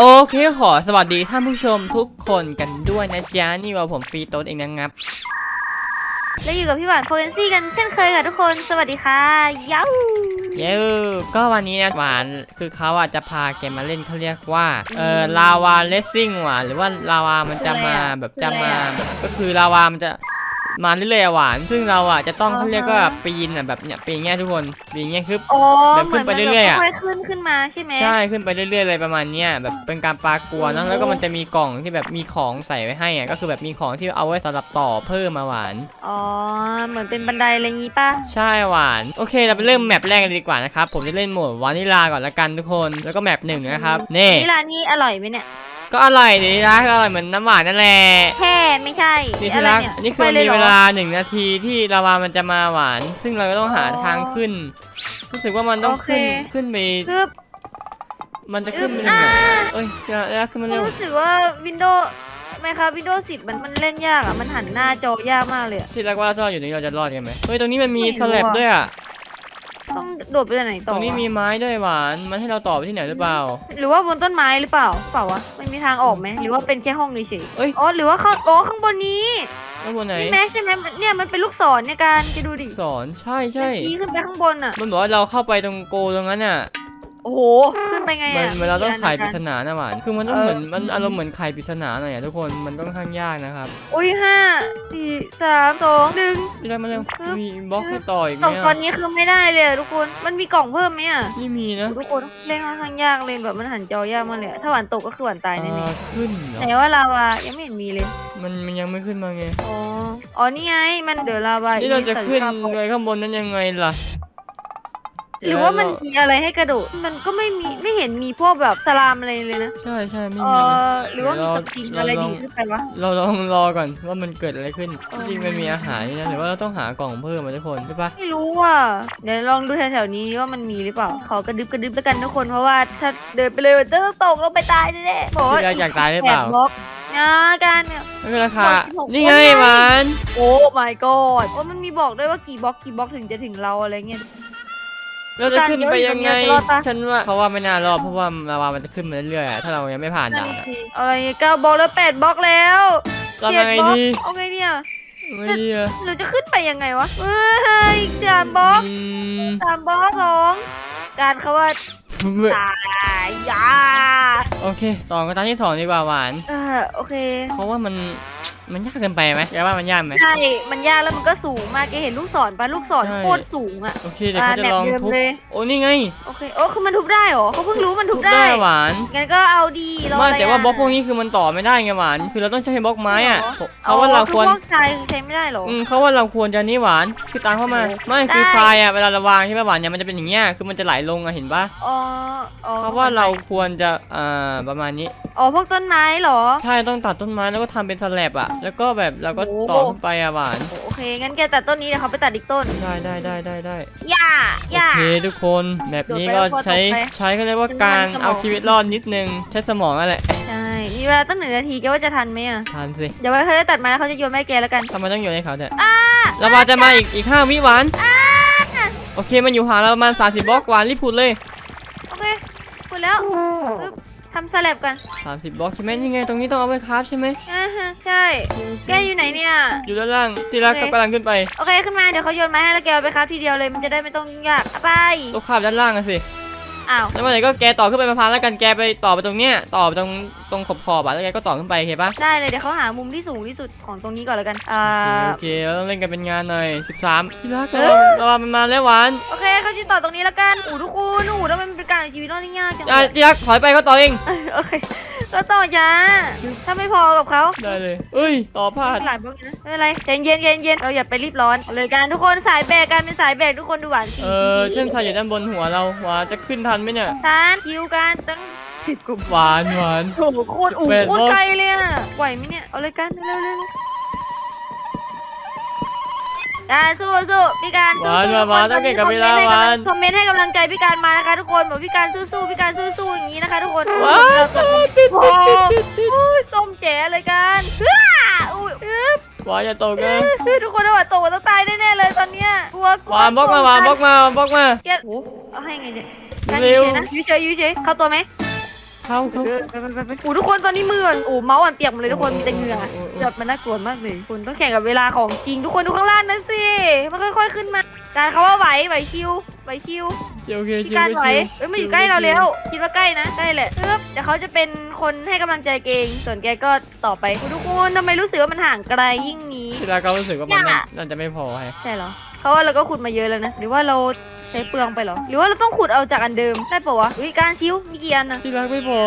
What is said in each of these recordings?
โอเคขอสวัสดีท่านผู้ชมทุกคนกันด้วยนะจ๊ะ นี่ว่าผมฟรีโต้นเองนะครับ และอยู่กับพี่หวานโฟเอนซี่กันเช่นเคยค่ะทุกคน สวัสดีค่ะเย้าเย้ก็วันนี้นะหวานคือเขาอาจจะพาแกมาเล่นเขาเรียกว่าเออลาวาเลสซิ่งหวานหรือว่าลาวามันจะมาแบบจะมาแบบก็คือลาวามันจะ มาเรื่อยๆอะหวานซึ่งเราอะจะต้องเขาเรียกว่าปีนอะแบบเนี้ยปีนเงี้ยทุกคนปีนเงี้ยคือ โอ้แบบขึ้นไปเรื่อยๆอะ ค่อยๆขึ้นขึ้นมาใช่ไหมใช่ขึ้นไปเรื่อยๆเลยประมาณเนี้ยแบบเป็นการปลากลัวเนอะโอ้แล้วก็มันจะมีกล่องที่แบบมีของใส่ไว้ให้อะก็คือแบบมีของที่เอาไว้สำหรับต่อเพิ่มมาหวาน อ๋อเหมือนเป็นบันไดอะไรงี้ป่ะใช่หวานโอเคเราไปเริ่มแมปแรกกันดีกว่านะครับผมจะเล่นโหมดวานิลาก่อนละกันทุกคนแล้วก็แมปหนึ่งนะครับนี่ นี่ร้านนี้อร่อยไหมเนี่ย ก็อร่อยดีนะก็อร่อยเหมือนน้ำหวานนั่นแหละแค่ไม่ใช่นี่ที่อะไรรักเนี่ยนี่คือไปมียหรเวลาหนึ่งนาทีที่ลาวามันจะมาหวาน ซึ่งเราก็ต้องหาอ๋อทางขึ้นรู้สึกว่ามันต้องโอเคขึ้นขึ้นไปคือมันจะขึ้นไปอึ๊บยังไงอ่าเอ้ยเดี๋ยวเดี๋ยวขึ้นมาเร็ว รู้สึกว่าวินโดว์ไหมครับวินโดว์สิบมันมันเล่นยากอะ มันหันหน้าจอยากมากเลยอะ ที่รักว่าถ้าเราอยู่ตรงนี้เราจะรอดกันไหมเฮ้ย ตรงนี้มันมีไม่รู้สแลบอะ ด้วยอะ ต้องโดดไปไหนตต่อรงนี้มีไม้ด้วยหวาน มันให้เราต่อไปที่ไหนหรือเปล่า หรือว่าบนต้นไม้หรือเปล่าเปล่าวะไม่มีทางออกไหมหรือว่าเป็นแค่ห้องเฉยเอ้ยๆอ๋อหรือว่าเขาอ๋อข้างบนนี้แล้วบนไหนนี่แม่ใช่ไหมเนี่ยมันเป็นลูกศรเนี่ยการจะดูดิสอน ใช่ใช่มันชี้ขึ้นไปข้างบนอะมันบอกว่าเราเข้าไปตรงโกตรงนั้นอะโอ้โห ขึ้นไปไงมันอะเหมือนเราต้องไขปริศนานานะหวานคือมันต้องเออเหมือนมันอารมณ์เหมือนไขปริศนาหน่อยอะทุกคนมันต้องข้างยากนะครับอุ้ยห้าสี่สามสองหนึ่งพี่ได้มาเร็วปึ๊บ มีบล็อกให้ต่ออีกไหตมกตอนอะนี้คือไม่ได้เลยอะทุกคน มันมีกล่องเพิ่มไหมอะนี่มีนะทุกคนเล่นค่อนข้างยากเลยแบบมันหันจอยากมากเลยอะถ้าหวานตกก็คือหวานตายแน่อ่าขึ้นเหรๆอแต่ว่าลาวายังไม่เห็นมีเลย มันมันยังไม่ขึ้นมาไงอ๋อ อ๋อนี่ไง มันเดี๋ยวลาวานี่เราจะอีกขึ้นสัญชาติไปข้างบนนั้นยังไงล่ะ หรือว่ามันเดี๋ยมีอะไรให้กระโดด มันก็ไม่มีไม่เห็นมีพวกแบบสลามอะไรเลยนะใช่ใช่ไม่เอมีอหรือว่ามีเดี๋ยวสเราปริงเราอะไรลดีองขึ้นไปวะ เราลองรอก่อนว่ามันเกิดอะไรขึ้นเออ จริงๆมันมีอาหารนี่นะหรือว่าเราต้องหากล่องเพิ่มมาทุกคนใช่ปะไม่รู้อะเดี๋ยวลองดูแถวๆนี้ว่ามันมีหรือเปล่า ขอกระดึบกระดึบแล้วกันทุกคนเพราะว่าถ้าเดินไปเลยมันจะต้องตกลงไปตายแน่ๆบอกว่าที่เราอยากตายหรือเปล่าแปดบล็อกนะการเนี่ย ไม่เป็นไรค่ะบอก16นี่ไงโอ้ยหวานโอ้ my god โอ้มันมีบอกด้วยว่ากี่บล็อกกี่บล็อกถึงจะถึงเราอะไรเงี้ย เราจะขึ้นไปยังไงการเดี๋ยวจะรอดปะฉันว่าเพราะว่าไม่น่ารอดเพราะว่าลาวามันจะขึ้นมาเรื่อยๆอะถ้าเรายังไม่ผ่านนั่นด่านอะสิอะไรเก้าบล็อกแล้วแปดบล็อกแล้วทำยังไงดีเจ็บล็อกเอาไงเนี่ยไม่ดีอะเราจะขึ้นไปยังไงวะเอ้ยอีกสามบล็อกอืมสามบล็อกสองการเขาว่าตายยาโอเค ต่อกันตอนที่สองดีกว่าหวาน เออโอเค เพราะว่ามัน มันยากเกินไปไหมแกว่ามันยากไหม ใช่ มันยากแล้วมันก็สูงมากแกเห็นลูกศรปะลูกศรใช่ โคตรสูงอะ โอเคเดี๋ยวเขาจะลองแบบเดิมทุบเลย โอ้นี่ไงโอเค โอ้คือมันทุบได้เหรอเขาเพิ่งรู้มันทุบได้หวานงั้นก็เอาดีรอไม่อะไรแต่ว่าะบล็อกพวกนี้คือมันต่อไม่ได้ไงหวาน คือเราต้องใช้บล็อกไม้อะหรอเขาว่าเราควรอ๋ออพวกทรายคือใช้ไม่ได้เหรอ อืมเขาว่าเราควรจะนี่หวาน คือตามเข้ามาโอ้ไม่คือได้ ทรายอะเวลาเราวางใช่ไหมหวานเนี่ยมันจะเป็นอย่างเงี้ย คือมันจะไหลลงอะเห็นปะอ๋ออ๋อเขาว่าเราควรจะอ่าประมาณนี้ อ๋อพวกต้นไม้เหรอ ใช่ต้องตัดต้นไม้แล้วก็ทำเป็นสแลบอะแล้วก็แบบเราก็โอ้ต่อขึ้นไปอะหวาน โอเคงั้นแกตัดต้นนี้เดี๋ยวเขาไปตัดอีกต้นได้ได้ได้ได้ได้ย่าโอย่าเคทุกคนแบบนี้ก็โดดไปแล้วใช้โดดไปใช้เขาเรียกว่าการใช้สมอง เอาชีวิตรอดนิดนึงใช้สมองนั่นแหละใช่มีเวลาตั้งหนึ่งนาทีแกว่าจะทันไหมอะทานสิเดี๋ยวไว้เขาจะตัดมาแล้วเขาจะโยนมาให้แกแล้วกันทำไมต้องโยนให้เขาเนี่ยอ่าเรามาจะมาอีกอีกห้าวิหวานโอเคมันอยู่ห่างเราประมาณ30บล็อกหวานรีบพูดเลยโอเคพูดแล้วปึ๊บ ทำสลับกัน30บล็อกใช่ไหมนี่ไงตรงนี้ต้องเอาไว้คราฟใช่ไหมอ่าฮะใช่ แกอยู่ไหนเนี่ย อยู่ด้านล่างที่รักโอเคกับกำลังขึ้นไปโอเคขึ้นมาเดี๋ยวเขาโยนมาให้แล้วแกเอาไปครับทีเดียวเลยมันจะได้ไม่ต้องยุ่งยากเอาไป ต้องคราฟด้านล่างอะสิ อ้าวแล้วเมื่อไหร่ก็แกต่อขึ้นไปประพานแล้วกันแกไปต่อไปตรงเนี้ยต่อไปตรงตรงขอบขอบๆอะแล้วแกก็ต่อขึ้นไปโอเคปะได้เลยเดี๋ยวเขาหามุมที่สูงที่สุดของตรงนี้ก่อนแล้วกันอ่าโอเคเราต้องเล่นกันเป็นงานหน่อย13ที่รักเอเราอเรามันมาแล้วหวานโอเคเขาจะต่อตรงนี้แล้วกันอู้ทุกคนอู้แล้วมันเป็นการเอาชีวิตรอดที่ยากจังเลอะยที่รักถอยไปก็ต่อเองโอเค ก็ต่อจ้าถ้าไม่พอกับเขาได้เลยเอ้ย ต่อพลาดหลายบล็อกอยู่นะไม่เป็นไรใจเย็นเย็นเย็นเราอย่าไปรีบร้อนเอาเลยกันทุกคนสายแบกกันเป็นสายแบกทุกคนดูหวานสีเออเช่นใส่อยู่ด้านบนหัวเราหวานจะขึ้นทันไหมเนี่ยทานคิวกันตั้งสิบกว่าหวานหวานโอ้โหโคตรอู้แปดโคตบล็รอกไกลเลยอะไหวไหมเนี่ยเอาเลยกันเร็วเร็ว เร็วการสู้สู้พี่การหสู้วานสู้หวานหวานต้องเก่งกับเวลาหวานคอมเมนต์ให้กำลังใจพี่การมานะคะทุกคนบอกพี่การสู้ๆพี่การสู้ๆอย่างนี้นะคะทุกคนหวานติดติดติดติดติดอุ้ยส้มแจ๋เลยกันอ้าอุ้ยอึ๊บหวานอย่าตกนะทุกคนว่าตกต้องตายแน่ๆเลยตอนเนี้ยกลัวกลัหวานบล็อกมาหวานบล็อกมาบล็อกมา เกลียดโอ้เอาให้ไงเนี่ยการเร็ยูวเฉยนะยูเฉยยูเฉยเข้าตัวไหม เข้าเข้าเออไปไปไปไปโอ้ทุกคนตอนนี้มืออ่อนโอ้เมาส์อ่อนเปียกหมดเลยทุกคนมีแต่เหงื่อโอ้โอ้โอ้แบบมันน่ากลัวมากเลยคุณต้องแข่งกับเวลาของจริง ทุกคนดูข้างล่างนะสิมันค่อยๆขึ้นมาการเขาว่าไหวไหวชิวไหวชิวโอเคพี่ชิวการก็ไหวชิวเอ้ยมาอยู่ใกล้เราแล้วคิดว่าใกล้นะใกล้แหละปึ๊บเดี๋ยวเขาจะเป็นคนให้กำลังใจเกงส่วนแกก็ต่อไปโอ้ทุกคนทำไมรู้สึกว่ามันห่างไกลยิ่งนี้ทีละก็รู้สึกว่ามันเนี่ยน่าจะไม่พอแฮะใช่เหรอเพราะว่าเราก็ขุดมาเยอะแล้วนะหรือว่าเรา ใช้เปลืองไปเหรอ หรือว่าเราต้องขุดเอาจากอันเดิมได้ปะวะ อุ้ยการชิวมีกี่อันนะที่รักไม่พอ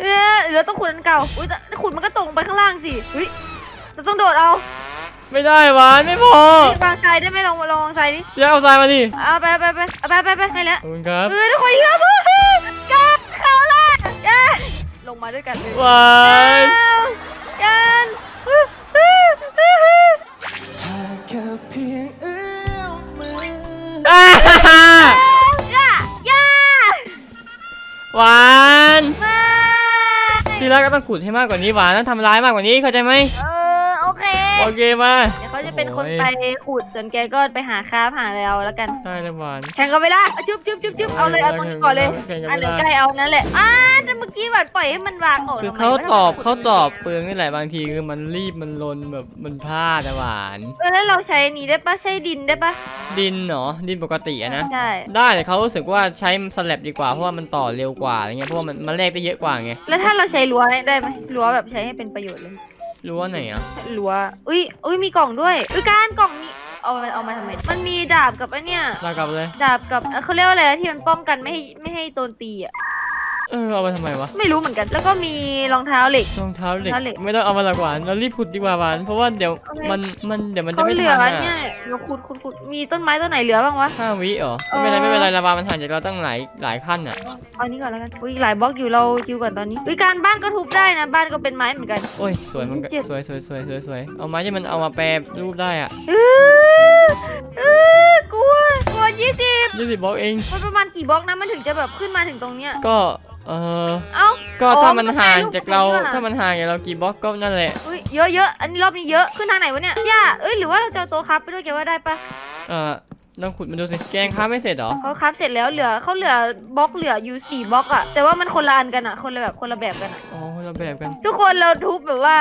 เออหรือเราต้องขุดอันเก่า อุ้ยแต่ขุดมันก็ตกลงไปข้างล่างสิ อุ้ยเราต้องโดดเอาไม่ได้หวานไม่พอเฮ้ยวางทรายได้ไหมลองลองวางทรายดิที่รักเอาทรายมาดิเอาไปไปไปเอาไปไปไปให้แล้วขอบคุณครับเออทุกคนเยอะมากกันเขาล่ะกันลงมาด้วยกันเลยหวานกันแค่เพียงเอื้อมมือ อ่าฮ่าฮ่าย่าย่าหวานมาที่รักก็ต้องขุดให้มากกว่านี้หวานต้องทำร้ายมากกว่านี้เข้าใจไหมเออโอเค โอเคมา เดี๋ ยวเขาจะเป็นคนโอ้ยไปขุดส่วนแกก็ไปหาคราฟหาอะไรเอาแล้วกันได้เลยหวานแข่งกันเวลาเอาจุ๊บจุ๊บจุ๊บจุ๊บเอาเลยเอาตรงนี้ก่อนเลยแข่งกันอันเวไหนลาใกล้เอานั่นแหละอ่าแต่เมื่อกี้แบบปล่อยให้มันวางออกคือทำไมเขาวะตอบทำไมเขาตอบเปลืองนี่แหละบางทีคือมันรีบมันลนแบบมันพลาดอะหวานเออแล้วเราใช้อันนี้ได้ปะใช้ดินได้ปะดินเนาะดินปกติอะนะใช่ได้แต่เขารู้สึกว่าใช้สแลบดีกว่าเพราะว่ามันต่อเร็วกว่าอะไรเงี้ยเพราะว่ามันมันแลกได้เยอะกว่าไงแล้วถ้าเราใช้รั้วได้ไหมรั้วแบบใช้ให้เป็นประโยชน์เลย รู้ว่าไหนอะรั้วอุ้ยอุ้ยมีกล่องด้วย อุ้ยการกล่องมีเอามาเอามาทำไม มันมีดาบกับไอันเนี้ยลากลับเลย ดาบกับเอ่อเขาเรียกว่าอะไรนะที่มันป้องกันไม่ให้ไม่ให้โดนตีอะ เออเอามาทำไมวะไม่รู้เหมือนกัน แล้วก็มีรองเท้าเหล็ก รองเท้าเหล็กรองเท้าเหล็ก ไม่ต้องเอามาหรอกหวานเรารีบขุดดีกว่าหวานเพราะว่าเดี๋ยวโอเคมันมันเดี๋ยวมันจะเขาไม่เหลืทัอนอะเนี่ยเราขุดขุดขุดมีต้นไม้ต้นไหนเหลือบ้างวะ ห้าวิเหรอเออไม่เป็นไรไม่เป็นไรระบามันห่างจากเราตั้งหลายหลายขั้นอะเอานี้ก่อนแล้วกันอุ้ยหลายบล็อกอยู่เราคิวก่อนตอนนี้อุ้ยการบ้านก็ทุบได้นะ บ้านก็เป็นไม้เหมือนกันโอ้ยสวยมันก็เจ็ดสวยสวยสวยสวยสวยเอาไม้ที่มันเอามาแปรรูปได้อะเออเออ กลัวกลัวยี่สิบยี่สิบบล็อกเอง มันประมาณกี่บล็อกนะมันถึงจะแบบขึ้นมาถึงตรงเนี้ยก็เออเอ้าก็อ๋อถ้ามันมันต้องห่างแปรรูปจากเราตรงนี้ว่ะถ้ามันห่างจากเรากี่บล็อกก็นั่นแหละอุ้ยเยอะเยอะอันนี้รอบนี้เยอะขึ้นทางไหนวะเนี่ยย่าเอ้ยหรือว่าเราจะเอาตัวครับไปด้วยแกว่าได้ปะเออลองขุดมาดูสิแกงค้าไม่เสร็จเหรอเขาครับเสร็จแล้วเหลือเขาเหลือบล็อกเหลืออยู่สี่บล็อกอะแต่ว่ามันคนละอันกันอะคนละแบบคนละแบบกันอะอ๋อคนละแบบกัน ทุกคนเราทุบแบบว่า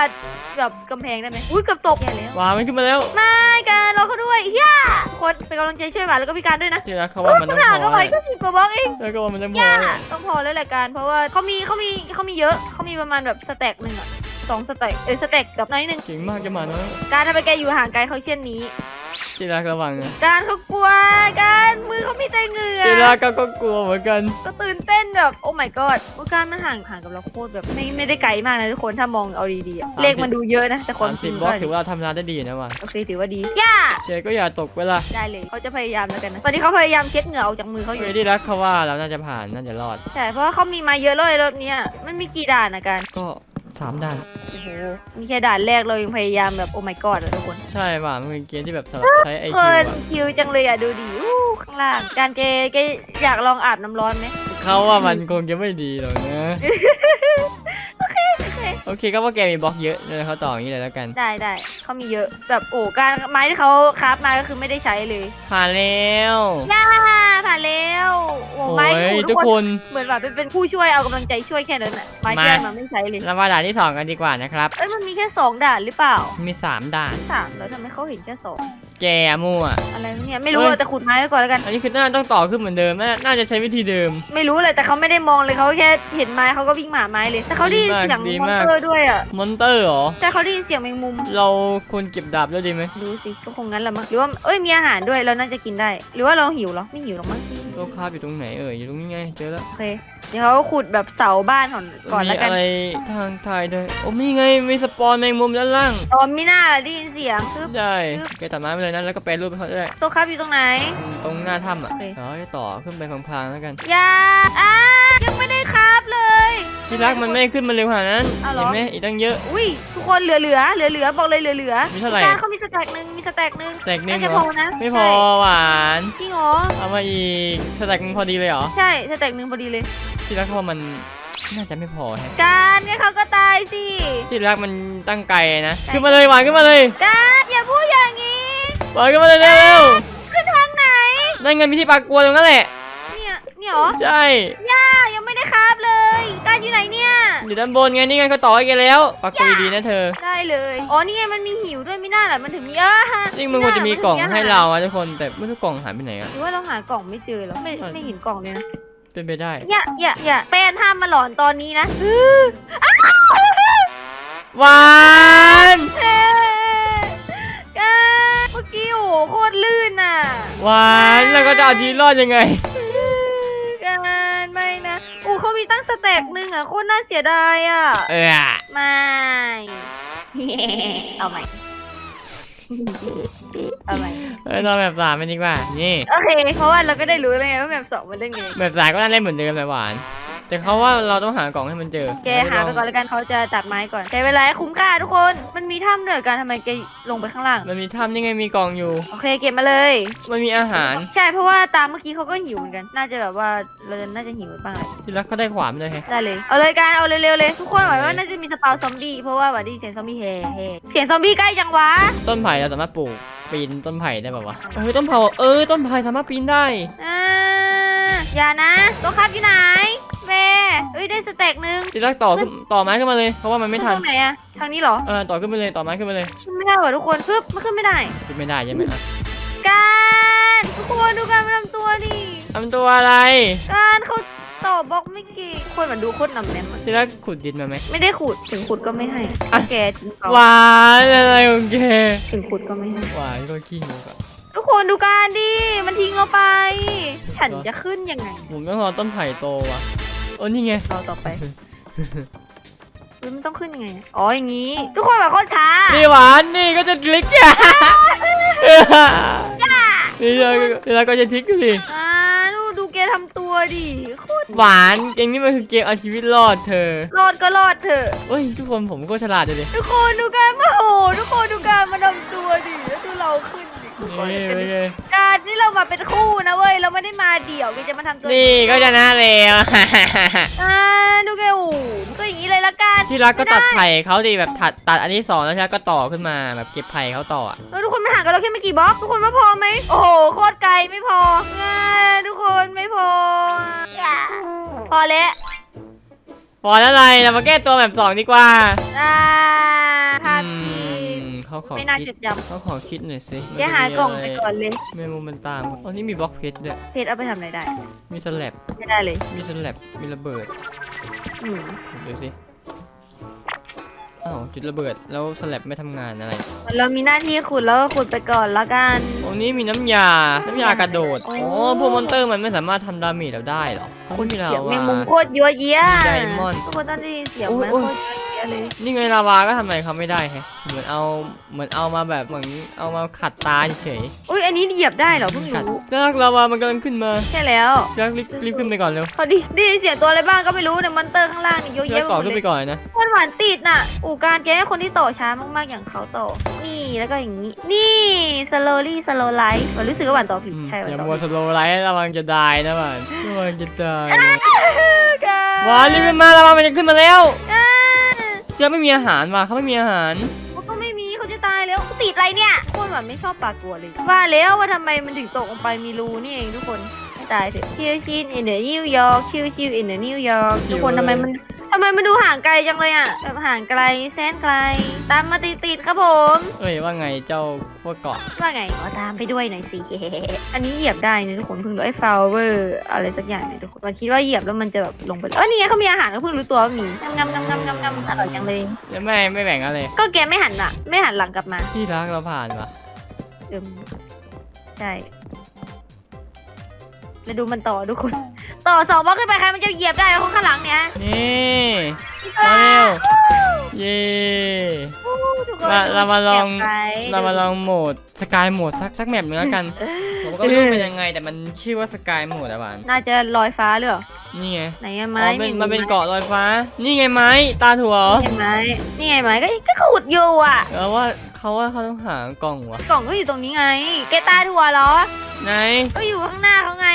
แบบกำแพงได้ไหมอุ้ยเกือบตกแย่แล้วว้ามันขึ้นมาแล้วไม่ กันเราเขาด้วยย่าทุกคนเป็นกำลังใจช่วยหวานแล้วก็พี่การด้วยนะที่รักเขาว่ามันต้องห่างพก็อไหวแหละก็สิบกว่าบล็อกเองแล้วก็ว่ามันต้องพอย่าแหละต้องพอแล้วแหละการเพราะว่าเขามีเขามีเขามีเยอะเขามีประมาณแบบสแต็กหนึ่งอะ สองสแต็กเออสแต็กกับน้อยหนึ่งเก่งมากจะมาเนาะการทำไมแกอยู่ห่างไกลเขาเช่นนี้ที่รักระวังนะการเขากลัวการมือเขามีแต่เหงื่อที่รักก็ก็กลัวเหมือนกันก็ตื่นเต้นแบบโอ้ my god ว่าการมันห่างห่างกับเราโคตรแบบไม่ไม่ได้ไกลมากนะทุกคนถ้ามองเอาดีๆอะเลขมันดูเยอะนะแต่ความสามจสิริบงบล็อกก็ถือว่าเราทำงานได้ดีนะว่ะโอเคถือว่าดีย่าเจก็อย่าตกเวลาได้เลยเขาจะพยายามแล้วกันนะตอนนี้เขาพยายามเช็ดเหงื่อออกจากมือเขาอยู่ เฮ้ยที่รักเขาว่าเราน่าจะผ่านน่าจะรอด ใช่เพราะว่าเขามีมาเยอะเลยรอบเนี้ยมันมีกี่ด่านนะกันก็ สามด่าน โอ้โหมีแค่ด่านแรกเรายังพยายามแบบโอ้ my god อะทุกคน ใช่ว่ะมันเป็นเกมที่แบบสำหรับใช้ไอเพคิวลินอะคิวจังเลยอะดูดิอู้ข้างล่างการเกเกอยากลองอาบน้ำร้อนไหม เขาว่ามันคงจะไม่ดีหรอกนะโอเคโอเคก็ว่าแกมีบล็อกเยอะเลยเขาต่ออย่างนี้เลยแล้วกัน ได้ได้เขามีเยอะแบบโอ้การไม้ที่เขาคราฟมาก็คือไม่ได้ใช้เลยผ่านแล้ว ย่าผ่าน แล้วโอ้โอ้ไม้ยหนูทุกคนเหมือนแบบเป็นผู้ช่วยเอากำลังใจช่วยแค่นั้นน่ะไม้ที่มาได้มาไม่ใช้เลยเรามาด่านที่สองกันดีกว่านะครับ เอ้ยมันมีแค่สองด่านหรือเปล่ามีสามด่าน สามแล้วทำไมเขาเห็นแค่สอง แกมั่วอะไรวะเนี่ยไม่รู้เฮ้ยอะแต่ขุดไม้ไว้ก่อนแล้วกัน อันนี้คือน่าต้องต่อขึ้นเหมือนเดิมน่าน่าจะใช้วิธีเดิม ไม่รู้เลยแต่เขาไม่ได้มองเลยเขาแค่เห็นไม้เขาก็วิ่งหมาไม้เลย แต่เขาได้ยินเสียงดีมอนมาก เตอร์ด้วยอะมอนเตอร์เหรอ ใช่เขาได้ยินเสียงแมงมุมเราควรเก็บดาบด้วยดีไหมดูสิก็คงงั้นแหละมั้งหรือว่าเอ้ยมีอาหารด้วยเราน่าจะกินได้ หรือว่าเราหิวเหรอไม่หิวหรอกมั้งโต๊ะคาบอยู่ตรงไหนเอ่ยอยู่ตรงนี้ไงเจอแล้วโอเค เดี๋ยวเขาขุดแบบเสาบ้านก่อนก่อนมีแล้วกันอะไรทางทายด้วย โอ้มีไง มีสปอนแมงมุมด้านล่างอ๋อมีหน้าได้ยินเสียงคือใช่แกตัดไม้ไปเลยนะ แล้วก็แปรรูปไปเขาได้ตัวครับอยู่ตรงไหน ตรงหน้าถ้ำอะโอเค เดี๋ยวให้ต่อขึ้นไปพลางๆแล้วกันอย่าอ่ายังไม่ได้ครับเลย ที่รักมันไม่ขึ้นมาเร็วขนาดนั้น อ้าวเหรอ เห็นไหมอีกตั้งเยอะ อุ้ยทุกคนเหลือเหลือเหลือเหลือบอกเลยเหลือเหลือมีเท่าไหร่ การเขามีสแต็กหนึ่งมีสแต็กหนึ่งแตกหนึ่น่างเหจะรพออนะไม่พอหวาน ใช่จริงเหรอเอามาอีกสแต็กหนึ่งพอดีเลยเหรอ ใช่สแต็กหนึ่งพอดีเลยที่รักเขาว่ามันน่าจะไม่พอแฮะการเนี่ยเขาก็ตายสิ ที่รักมันตั้งไกลนะขึ้นมาเลยหวานขึ้นมาเลยการอย่าพูดอย่างนี้หวานขึ้นมาเลยเร็วขึ้นทางไหนๆนั่นไงมีที่ปากกลัวตรงนั้นแหละเนี่ยเนี่ยเหรอใช่ย่ายังไม่ได้ครับเลยการอยู่ไหนอยู่ด้านบนไงนี่ไงก็ต่อให้แกแล้วปักตัวดีๆนะเธอได้เลยอ๋อนี่ไงมันมีหิวด้วยไม่น่าหรอมันถึงมีอะจริงมันควรจะมีกล่องให้เราอะทุกคนแต่ไม่รู้กล่องหายไปไหนอะหรือว่าเราหากล่องไม่เจอแล้วไม่ไม่เห็นกล่องเลยนะ เป็นไปได้ อย่าอย่าอย่าแป้นห้ามมาหลอนตอนนี้นะหวานเอ๊ะแกเมื่อกี้โอ้โหโคตรลื่นน่ะหวานแล้วก็จะเอาชีวิตรอดยังไงการไม่นะโอ้เขามีตั้งสแต็กหนึ่งอะโคตรน่าเสียดายอะ เออ ไม่ เอาใหม่เอาใหม่เออตอนแบบสามเป็นดีกว่า นี่ โอเค เพราะว่าเราก็ได้รู้แล้วไงว่าแบบสองมันเล่นไง แบบสามก็น่าเล่นเหมือนเดิมแหละหวาน แต่เขาว่าเราต้องหากล่องให้มันเจอแกหาไปก่อนแล้วกันเขาจะตัดไม้ก่อนใช้เวลาให้คุ้มค่าทุกคน มันมีถ้ำเหนือกันทำไมแกลงไปข้างล่าง มันมีถ้ำนี่ไงมีกล่องอยู่ โอเคเก็บมาเลย มันมีอาหาร ใช่เพราะว่าตามเมื่อกี้เขาก็หิวเหมือนกัน น่าจะแบบว่าเราน่าจะหิวบ้างแหละที่รักก็ได้ขวานเลยแฮะได้เลย เอาเลยการเอาเร็วๆเลยทุกคนหวังว่าน่าจะมีสปาวซอมบี้เพราะว่าหวังได้ยินเสียงซอมบี้แฮ่แฮ่เสียงซอมบี้ใกล้จังวะ ต้นไผ่เราสามารถปลูกปีนต้นไผ่ได้แบบวะเออต้นเผาเออต้นไผ่สามารถปีนได้อ่าอย่านะตัวครับอยู่ไหนแม่ เอ้ยได้สเต็กหนึงที่รักต่อขึ้นต่อไม้ขึ้นมาเลยเพราะว่ามันไม่ทันตรงไหนอะทางนี้เหรอเออต่อขึ้นไปเลยต่อไม้ขึ้นไปเลยขึ้นไม่ได้เหรอทุกคนปึ๊บมันขึ้นไม่ได้ขึ้นไม่ได้ใช่ไหมอะการทุกคนดูการมาทำตัวดิทำตัวอะไร การเขาต่อบล็อกไม่เก่งคนเหมือนดูโคตรหนำแน่นอะที่รักขุดดินมาไหมไม่ได้ขุดถึงขุดก็ไม่ให้อะแกถึงเขาหวานอะไรของแกถึงขุดก็ไม่ให้หวานก็ขี้งกอะทุกคนดูการดิมันทิ้งเราไป ฉันจะขึ้นยังไงผมต้องรอต้นไผ่โตว่ะ โอ้นี่ไงรอต่อไปเฮ้ยมันต้องขึ้นยังไงอะอ๋ออย่างนี้ ทุกคนแบบโคตรช้านี่หวานนี่ก็จะคลิกอะนี่เรานี่เราก็จะทิกสิอ่าดูดูแกทำตัวดิโคตรหวานเกมนี้มันคือเกมเอาชีวิตรอดเธอรอดก็รอดเถอะ เฮ้ยทุกคนผมก็ฉลาดเลยดิทุกคนดูการมาโห ทุกคนดูการมาทำตัวดิแล้วดูเราขึ้ นดิทุกคนนี่เป็นเป็นไงการนี่เรามาเป็นคู่นะเว้ย เราไม่ได้มาเดี่ยวแกจะมาทำตัวนี่ก็ชนะแล้ว อ่าดูแกโอ้โหก็อย่างนี้เลยละกันที่รักก็ตัดไผ่เขาดีแบบตัดตัดอันที่สองแล้วใช่ไหมก็ต่อขึ้นมาแบบเก็บไผ่เขาต่ออะแล้วทุกคนมันห่างกันเราแค่ไม่กี่บล็อกทุกคนว่าพอไหม โอ้โหโคตรไกลไม่พออ่าทุกคนไม่พออ่าพอแล้วพอแล้วไรเรามาแก้ตัวแบบสองดีกว่า อ่าพลาดอืทีม เขาขอไม่น่าคิจดดจเขาขอคิดหน่อยสิำแกหากล่องไปก่อนเลยเมนูมันตามอ๋อนี่มีบล็อกเพชรด้วยเพชรเอาไปทำอะไรได้ มีสแลบไม่ได้เลย มีสแลบมีระเบิดอืมดูสิอ้าวจุดระเบิดแล้วสแลบไม่ทำงานอะไรเรามีหน้าที่ขุดแล้วก็ขุดไปก่อนละกันตรงนี้มีน้ำยา น้ำยากระโดดโอ้โอ้พวกมอนเตอร์มันไม่สามารถทำดาเมจเราได้หรอเพราะคุณมีลาเสียงแมงวามุมโคตรยั่วเยี้ยไดมอนด์ ทุกคนต้องได้ยินเสียงโอ้ยมันโอ้โคยตร ยั่วเยี้ยเลยนี่ไงลาวาก็ทำอะไรเขาไม่ได้แฮะเหมือนเอาเหมือนเอามาแบบเหมือนเอามาขัดตาเฉยอุ้ยอันนี้เหยียบได้เหรอเพิ่งๆขัดรู้แล้วลาวามันกำลังขึ้นมาใช่แล้วแล้วรีบรีบขึ้นไปก่อนเร็วพอดีได้ยินเสียงตัวอะไรบ้างก็ไม่รู้ในมอนเตอร์ข้างล่างนี่เยอะแล้วแยะไปต่อหมดขึ้นเลไปยก่อนนะโคตรหวานติดน่ะอูการแกให้คนที่ต่อช้ามากๆอย่างเขาต่อนี่แล้วก็อย่างนี้ นี่ slowly slow life หวานรู้สึกว่าหวานต่อผิดอืมใช่หวานอย่าต่อมัวผิดสโลว์ไลท์ระวังจะตายนะมันระวังจะตาย การว้ารีบขึ้นมาระวังมันจะขึ้นมาแล้วอ่า เชื่อไม่มีอาหารว่ะเขาไม่มีอาหารเขาก็ไม่มีเขาจะตายแล้วติดอะไรเนี่ยทุกคนหวานไม่ชอบปลาตัวเลย ว่าแล้วว่าทำไมมันถึงตกลงไปมีรูนี่เองทุกคนไม่ตายเถอะชิวชิน in the New York ชิวชิว in the New York ทุกคนทำไมมันำไมมันดูห่างไกลจังเลยอะแบบห่างไกลแสนไกล ตามมาติดๆครับผมเอ้ยว่าไงเจ้าพวกเกาะว่าไงขอตามไปด้วยหน่อยสิอันนี้เหยียบได้นะทุกคนเพิ่งรู้ไอ้ฟลาวเวอร์อะไรสักอย่างเนี่ยทุกคนมันคิดว่าเหยียบแล้วมันจะแบบลงไปเออนี่ไงเขามีอาหารก็เพิ่งรู้ตัวว่ามีงำงำงำงำงำงำอร่อยจังเลยแล้วไม่ไม่แบ่งอะไรก็แกไม่หันอะ ไม่หันหลังกลับมาที่รักเราผ่านว่ะเอิมใช่ แล้วดูมันต่อทุกคน ต่อสองบล็อกขึ้นไปใครมันจะเหยียบได้คนข้างหลังเนี่ยนี่มาเร็วเย้ทุกคนเราเรามาลองหยียบไปเรามาลองโหมดสกายโหมดสักสักแมปหนึงแล้วกัน ผมก็ไม่รู้เป็นยังไงแต่มันชื่อว่าสกายโหมดอะหวานน่าจะลอยฟ้าเลยเหรอนี่ไงไหนอะอ๋ไม้อเป็นมันเป็นเกาะลอยฟ้า นี่ไงไม้ตาถั่วเหรอนี่ไงไม้นี่ไงไม้ก็ก็ขุดอยู่อะแล้วว่า เขาว่าเขาต้องหากล่องวะกล่องก็อยู่ตรงนี้ไงแกตาถั่วเหรอ ไหนก็อยู่ข้างหน้าเขาไง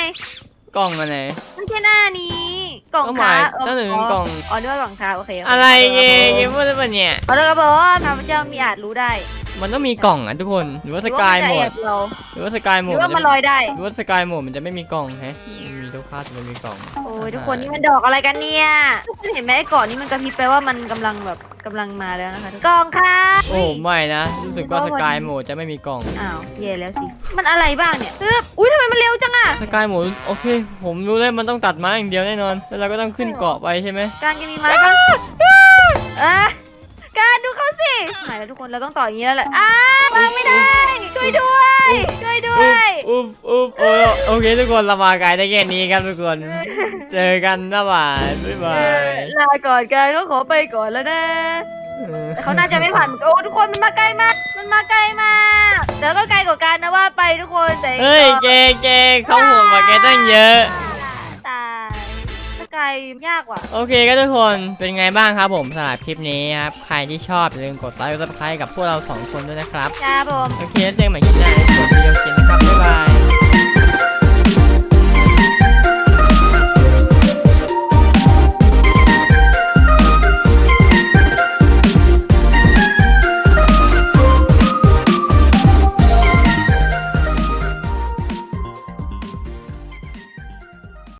กล่องอันไหน ไม่ใช่หน้านี้ กล่องก็หมาค้ายเจ้าหนึ่งกล่อง อ๋อนึกว่ากล่องค้าโอเคโเคอะไรเงี้ขเกอมพูดได้ปะเนี่ยโทษครับผมข้าพเจ้ามีอาจรู้ได้ มันต้องมีกล่องอะทุกคน หรือว่าสกายโหมดเราหรือว่าสกายโหหมรืดอว่ามันมาจะลอยได้ หรือว่าสกายโหมดมันจะไม่มีกล่องแฮะมีทุ กข้าจะมีกล่อง โอ้ยทุกคนนี่มันดอกอะไรกันเนี่ยทุกคนเห็นไหมไอ้ก่อนนี้มันกระพริบแปลว่ามันกำลังแบบกำลังมาแล้วนะคะกล่องค่ะโอ้ไม่นะ รู้สึกว่าสกายโหมดจะไม่มีกล่อง อ้าวเย่แล้วสิ มันอะไรบ้างเนี่ยปึ๊บอุ้ยทำไมมันเร็วจังอะสกายโหมดโอเค ผมรู้เลยมันต้องตัดไม้อย่างเดียวแน่นอน แล้วเราก็ต้องขึ้นเกาะไปใช่ไหมการจะมีไม้ปะอะการดูเขา สิไหนแล้วทุกคนเราต้องต่ออย่างนี้แล้วแหละอ้าวางไม่ได้ช่วยด้วยช่วยด้วยอุ๊บอุ๊บโอ้โอเคทุกคนเรามาไกลได้แค่นี้ครับทุกคน เจอกันนะบ่ายบ๊ายบาเอยอลาก่อนการเขาขอไปก่อนแล้วนะแต่เขาน่าจะไม่ผ่านเหมือนกันโอ้ทุกคนมันมาไกลมาก มันมาไกลมากแต่ก็ไกลกว่าการนะว่าไปทุกคนแต่เฮ้ยเกเกเขาห่วงกว่าแกตั้งเยอะตายถ้า ไกลยากว่ะ โอเคก็ทุกคนเป็นไงบ้างครับผมสำหรับคลิปนี้ครับ ใครที่ชอบอย่าลืมกดไลค์กดซับสไครต์กับพวกเราสองคนด้วยนะครับ ครับผม โอเคแล้วเจอกันใหม่คลิปหน้าในส่วนวิดีโอเกมนะครับบ๊ายบาย